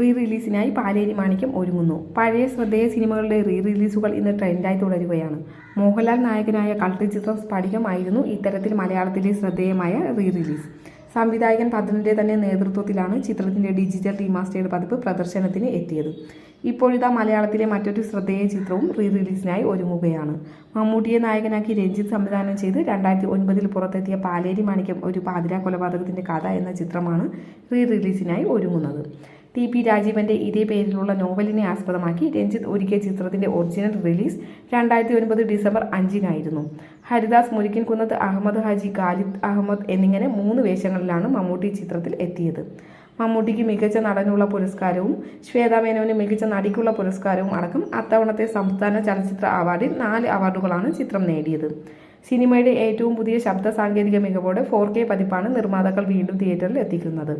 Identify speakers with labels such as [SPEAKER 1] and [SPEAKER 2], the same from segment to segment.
[SPEAKER 1] Re റിലീസിനായി Paleri മാണിക്യം ഒരുങ്ങുന്നു. പഴയ ശ്രദ്ധേയ സിനിമകളുടെ റീ റിലീസുകൾ ഇന്ന് ട്രെൻഡായി തുടരുകയാണ്. മോഹൻലാൽ നായകനായ കളറി ചിത്രം സ്ഫടികമായിരുന്നു ഇത്തരത്തിൽ മലയാളത്തിലെ ശ്രദ്ധേയമായ റീ റിലീസ് സംവിധായകൻ പദ്മന്റെ തന്നെ നേതൃത്വത്തിലാണ് ചിത്രത്തിന്റെ ഡിജിറ്റൽ റീമാസ്റ്റേർഡ് പതിപ്പ് പ്രദർശനത്തിന് എത്തിയത്. ഇപ്പോഴിതാ മലയാളത്തിലെ മറ്റൊരു ശ്രദ്ധേയ ചിത്രവും റീ റിലീസിനായി ഒരുങ്ങുകയാണ്. മമ്മൂട്ടിയെ നായകനാക്കി രഞ്ജിത്ത് സംവിധാനം ചെയ്ത് രണ്ടായിരത്തി ഒൻപതിൽ പുറത്തെത്തിയ പാലേരി മാണിക്യം ഒരു പാതിരാ കൊലപാതകത്തിന്റെ കഥ എന്ന ചിത്രമാണ് റീ റിലീസിനായി ഒരുങ്ങുന്നത്. ടി പി രാജീവന്റെ ഇതേ പേരിലുള്ള നോവലിനെ ആസ്പദമാക്കി രഞ്ജിത്ത് ഒരുക്കിയ ചിത്രത്തിന്റെ ഒറിജിനൽ റിലീസ് രണ്ടായിരത്തി ഒൻപത് ഡിസംബർ അഞ്ചിനായിരുന്നു. ഹരിദാസ് മുരിക്കൻ കുന്നത്ത് അഹമ്മദ് ഹാജി ഖാലിദ് അഹമ്മദ് എന്നിങ്ങനെ മൂന്ന് വേഷങ്ങളിലാണ് മമ്മൂട്ടി ചിത്രത്തിൽ എത്തിയത്. മമ്മൂട്ടിക്ക് മികച്ച നടനുള്ള പുരസ്കാരവും ശ്വേതാ മേനോന് മികച്ച നടിക്കുള്ള പുരസ്കാരവും അടക്കം അത്തവണത്തെ സംസ്ഥാന ചലച്ചിത്ര അവാർഡിൽ നാല് അവാർഡുകളാണ് ചിത്രം നേടിയത്. സിനിമയുടെ ഏറ്റവും പുതിയ ശബ്ദ സാങ്കേതിക മികവോടെ ഫോർ കെ പതിപ്പാണ് നിർമ്മാതാക്കൾ വീണ്ടും തിയേറ്ററിൽ എത്തിക്കുന്നത്.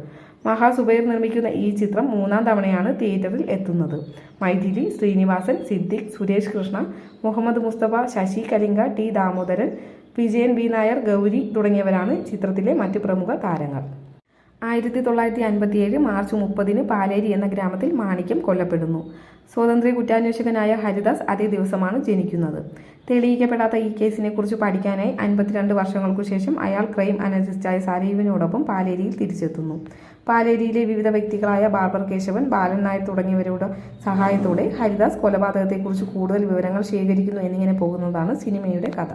[SPEAKER 1] മഹാസുബൈർ നിർമ്മിക്കുന്ന ഈ ചിത്രം മൂന്നാം തവണയാണ് തിയേറ്ററിൽ എത്തുന്നത്. മൈഥിലി ശ്രീനിവാസൻ സിദ്ദിഖ് സുരേഷ് കൃഷ്ണ മുഹമ്മദ് മുസ്തഫ ശശി കലിംഗ ടി ദാമോദരൻ വിജയൻ ബി നായർ ഗൗരി തുടങ്ങിയവരാണ് ചിത്രത്തിലെ മറ്റ് പ്രമുഖ താരങ്ങൾ. ആയിരത്തി തൊള്ളായിരത്തി അൻപത്തിയേഴ് മാർച്ച് മുപ്പതിന് പാലേരി എന്ന ഗ്രാമത്തിൽ മാണിക്യം കൊല്ലപ്പെടുന്നു. സ്വാതന്ത്ര്യ കുറ്റാന്വേഷകനായ ഹരിദാസ് അതേ ദിവസമാണ് ജനിക്കുന്നത്. തെളിയിക്കപ്പെടാത്ത ഈ കേസിനെ കുറിച്ച് പഠിക്കാനായി അൻപത്തിരണ്ട് വർഷങ്ങൾക്കു ശേഷം അയാൾ ക്രൈം അനലിസ്റ്റായ സാരീവിനോടൊപ്പം പാലേരിയിൽ തിരിച്ചെത്തുന്നു. പാലേരിയിലെ വിവിധ വ്യക്തികളായ ബാർബർ കേശവൻ ബാലൻ നായർ തുടങ്ങിയവരുടെ സഹായത്തോടെ ഹരിദാസ് കൊലപാതകത്തെക്കുറിച്ച് കൂടുതൽ വിവരങ്ങൾ ശേഖരിക്കുന്നു എന്നിങ്ങനെ പോകുന്നതാണ് സിനിമയുടെ കഥ.